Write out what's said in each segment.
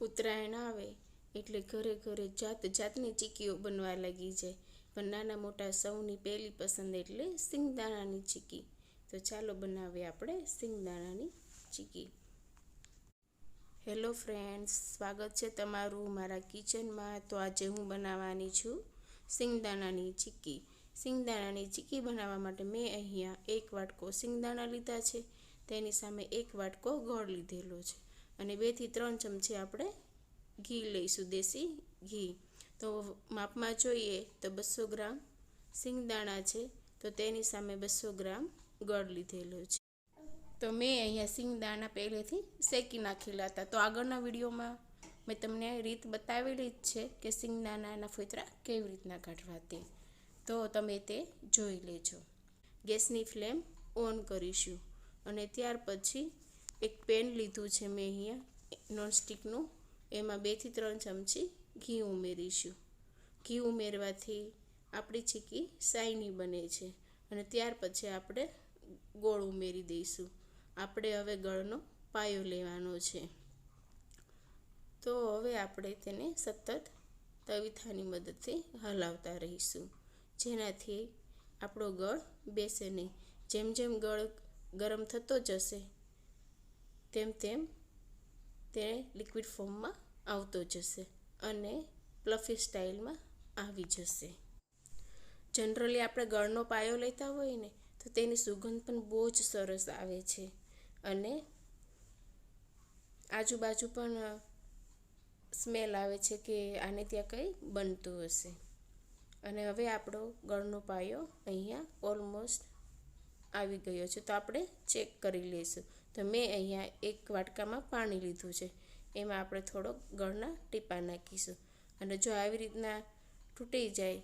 ઉત્તરાયણ આવે એટલે ઘરે ઘરે જાત જાતની ચીકીઓ બનવા લાગી જાય. પણ નાના મોટા સૌની પહેલી પસંદ એટલે સિંગદાણાની ચીકી. તો ચાલો બનાવીએ આપણે સિંગદાણાની ચીકી. હેલો ફ્રેન્ડ્સ, સ્વાગત છે તમારું મારા કિચનમાં. તો આજે હું બનાવવાની છું સિંગદાણાની ચીકી. સિંગદાણાની ચીકી બનાવવા માટે મેં અહીંયા એક વાટકો સિંગદાણા લીધા છે. તેની સામે એક વાટકો ગોળ લીધેલો છે. અને બેથી ત્રણ ચમચી આપણે ઘી લઈશું, દેશી ઘી. તો માપમાં જોઈએ તો બસો ગ્રામ સિંગદાણા છે, તો તેની સામે બસો ગ્રામ ગળ લીધેલો છે. તો મેં અહીંયા સિંગદાણા પહેલેથી શેકી નાખેલા હતા. તો આગળના વિડીયોમાં મેં તમને રીત બતાવેલી જ છે કે સિંગદાણાના ફોતરા કેવી રીતના કાઢવા તે. તો તમે તે જોઈ લેજો. ગેસની ફ્લેમ ઓન કરીશું અને ત્યાર પછી એક પેન લીધું છે મેં અહીંયા, નોનસ્ટિકનું. એમાં બેથી ત્રણ ચમચી ઘી ઉમેરીશું. ઘી ઉમેરવાથી આપણી ચીકી સાઈની બને છે અને ત્યાર પછી આપણે ગોળ ઉમેરી દઈશું. આપણે હવે ગળનો પાયો લેવાનો છે. તો હવે આપણે તેને સતત તવીથાની મદદથી હલાવતા રહીશું. જેનાથી આપણો ગળ બેસે નહીં. જેમ જેમ ગળ ગરમ થતો જશે તેમ તેમ તે લિક્વિડ ફોર્મમાં આવતો જશે અને પ્લફી સ્ટાઇલમાં આવી જશે. જનરલી આપણે ગળનો પાયો લેતા હોય ને, તો તેની સુગંધ પણ બહુ જ સરસ આવે છે. અને આજુબાજુ પણ સ્મેલ આવે છે કે આને ત્યાં કંઈ બનતું હશે. અને હવે આપણો ગળનો પાયો અહીંયા ઓલમોસ્ટ આવી ગયો છે. તો આપણે ચેક કરી લઈશું. તો મેં અહીંયા એક વાટકામાં પાણી લીધું છે. એમાં આપણે થોડોક ગળના ટીપા નાખીશું. અને જો આવી રીતના તૂટી જાય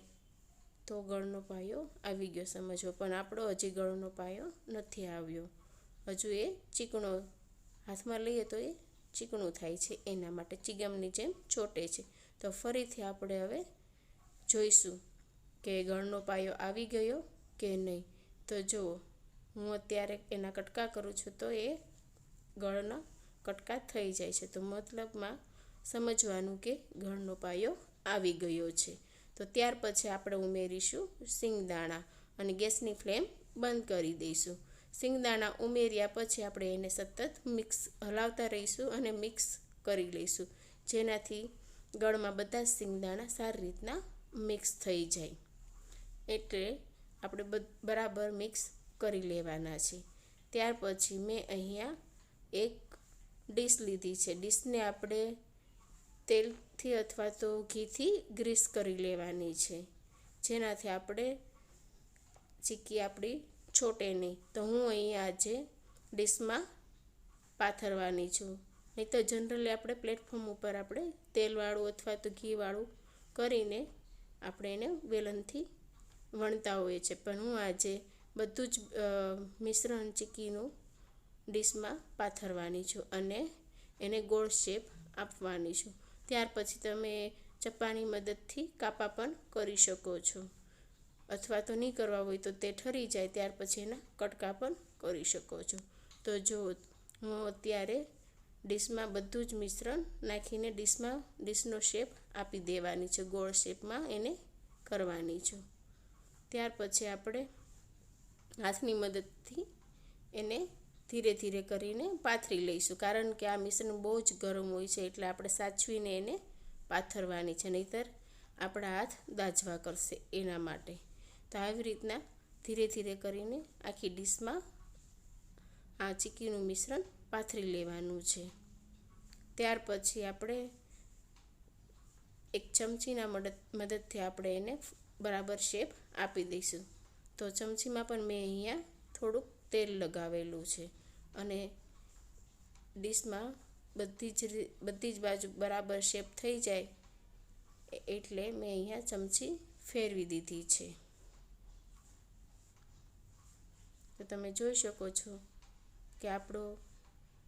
તો ગળનો પાયો આવી ગયો સમજવો પણ આપણો હજી ગળનો પાયો નથી આવ્યો. હજુ એ ચીકણો હાથમાં લઈએ તો એ ચીકણું થાય છે. એના માટે ચીગમની જેમ ચોટે છે. તો ફરીથી આપણે હવે જોઈશું કે ગળનો પાયો આવી ગયો કે નહીં. તો જુઓ. હું અત્યારે એના કટકા કરું છું તો એ ગળના કટકા થઈ જાય છે. તો મતલબમાં સમજવાનું કે ગળનો પાયો આવી ગયો છે. તો ત્યાર પછી આપણે ઉમેરીશું સિંગદાણા અને ગેસની ફ્લેમ બંધ કરી દઈશું. સિંગદાણા ઉમેર્યા પછી આપણે એને સતત મિક્સ હલાવતા રહીશું અને મિક્સ કરી લઈશું. જેનાથી ગળમાં બધા સિંગદાણા સારી રીતના મિક્સ થઈ જાય. એટલે આપણે બરાબર મિક્સ કરી લેવાના છે. ત્યાર પછી મેં અહીંયા એક ડીશ લીધી છે. ડીશને આપણે તેલથી અથવા તો ઘીથી ગ્રીસ કરી લેવાની છે. જેનાથી આપણે ચીકી આપણી છોટે નહીં. તો હું અહીંયા આજે ડીશમાં પાથરવાની છું. નહીં તો જનરલી આપણે પ્લેટફોર્મ ઉપર આપણે તેલવાળું અથવા તો ઘીવાળું કરીને આપણે એને વેલણથી વણતા હોઈએ છીએ. પણ હું આજે બધું જ મિશ્રણ ચીકીનું ડીશમાં પાથરવાની છું અને એને ગોળ શેપ આપવાની છું. ત્યાર પછી તમે ચપ્પાની મદદથી કાપા પણ કરી શકો છો. અથવા તો નહીં કરવા હોય તો તે ઠરી જાય, ત્યાર પછી એના કટકા પણ કરી શકો છો. તો જો, હું અત્યારે ડીશમાં બધું જ મિશ્રણ નાખીને ડીશમાં ડીશનો શેપ આપી દેવાની છે. ગોળ શેપમાં એને કરવાની છું. ત્યાર પછી આપણે હાથની મદદથી એને ધીરે ધીરે કરીને પાથરી લઈશું. કારણ કે આ મિશ્રણ બહુ જ ગરમ હોય છે, એટલે આપણે સાચવીને એને પાથરવાની છે, નહીતર આપણા હાથ દાજવા કરશે એના માટે. તો આવી રીતના ધીરે ધીરે કરીને આખી ડીશમાં આ ચીકીનું મિશ્રણ પાથરી લેવાનું છે. ત્યાર પછી આપણે એક ચમચીના મદદ, મદદથી આપણે એને બરાબર શેપ આપી દઈશું. તો ચમચીમાં પણ મેં અહીંયા થોડુંક તેલ લગાવેલું છે અને ડીશમાં બધી જ બધી જ બાજુ બરાબર શેપ થઈ જાય એટલે મેં અહીંયા ચમચી ફેરવી દીધી છે. તો તમે જોઈ શકો છો કે આપણો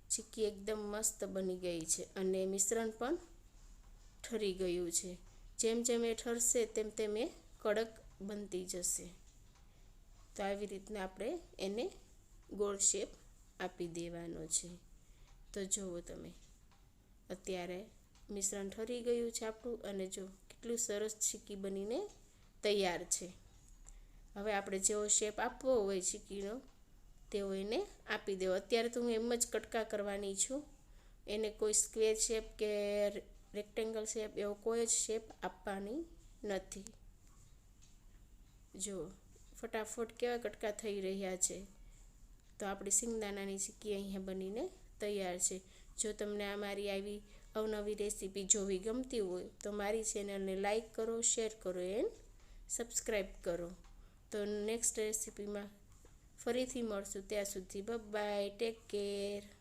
ચીક્કી એકદમ મસ્ત બની ગઈ છે અને મિશ્રણ પણ ઠરી ગયું છે. જેમ જેમ એ ઠરશે તેમ તેમ એ કડક બનતી જશે. તો આવી રીતના આપણે એને ગોળ શેપ આપી દેવાનો છે. તો જુઓ તમે, અત્યારે મિશ્રણ ઠરી ગયું છે આપણું અને જો કેટલું સરસ ચીકી બનીને તૈયાર છે. હવે આપણે જેવો શેપ આપવો હોય ચીકીનો, તેવો એને આપી દેવો. અત્યારે તો હું એમ જ કટકા કરવાની છું. એને કોઈ સ્ક્વેર શેપ કે રેક્ટેંગલ શેપ એવો કોઈ જ શેપ આપવાની નથી. જો ફટાફટ કેવા કટકા થઈ રહ્યા છે? તો આપણી સિંગદાણાની ચીક્કી અહીંયા બનીને તૈયાર છે. જો તમને આ મારી આવી અવનવી રેસીપી જોવી ગમતી હોય, તો મારી ચેનલને લાઈક કરો, શેર કરો એન્ડ સબસ્ક્રાઈબ કરો. તો નેક્સ્ટ રેસીપીમાં ફરીથી મળશું. ત્યાં સુધી બાય ટેક કેર.